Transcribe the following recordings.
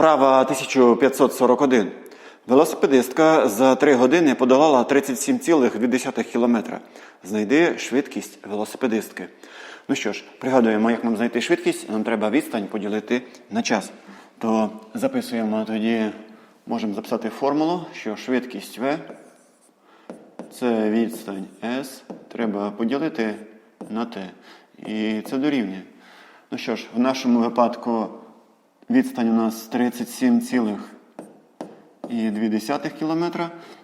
Вправа 1541. Велосипедистка за 3 години подолала 37,2 км. Знайди швидкість велосипедистки. Ну що ж, пригадуємо, як нам знайти швидкість. Нам треба відстань поділити на час. То записуємо тоді, можемо записати формулу, що швидкість V це відстань S, треба поділити на T. І це дорівнює. Ну що ж, в нашому випадку відстань у нас 37,2 км.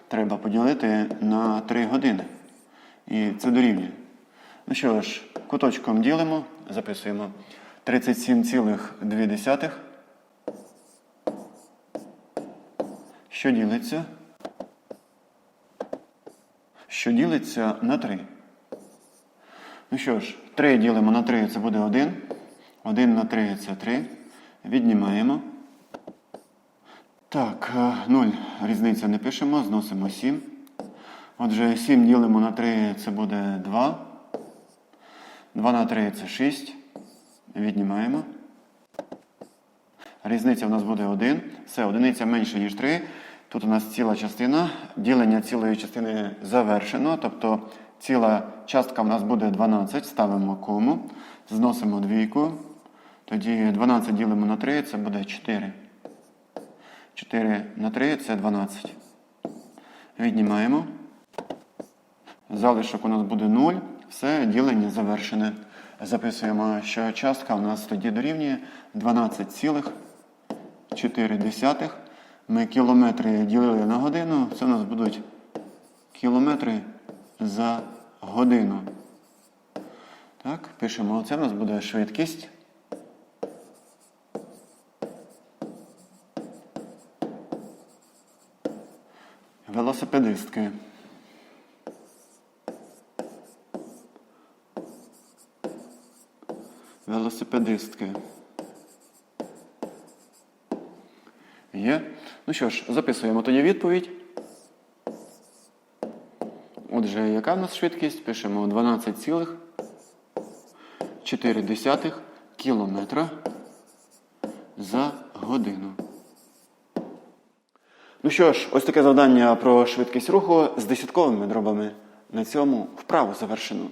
Треба поділити на 3 години. І це дорівнює. Ну що ж, куточком ділимо, записуємо 37,2. Що ділиться? Що ділиться на 3. Ну що ж, 3 ділимо на 3, це буде 1. 1 на 3 це 3. Віднімаємо. Так, 0. Різниця не пишемо, зносимо 7. Отже, 7 ділимо на 3, це буде 2. 2 на 3 це 6. Віднімаємо. Різниця в нас буде 1. Все, одиниця менше, ніж 3. Тут у нас ціла частина. Ділення цілої частини завершено. Тобто ціла частка в нас буде 12. Ставимо кому. Зносимо двійку. Тоді 12 ділимо на 3, це буде 4. 4 на 3 це 12. Віднімаємо. Залишок у нас буде 0. Все, ділення завершене. Записуємо, що частка у нас тоді дорівнює 12,4. Ми кілометри ділили на годину. Це у нас будуть кілометри за годину. Так, пишемо, це у нас буде швидкість. Велосипедистки. Велосипедистки. Є. Ну що ж, записуємо тоді відповідь. Отже, яка в нас швидкість? Пишемо 12,4 кілометра за годину. Ну що ж, ось таке завдання про швидкість руху з десятковими дробами. На цьому вправу завершено.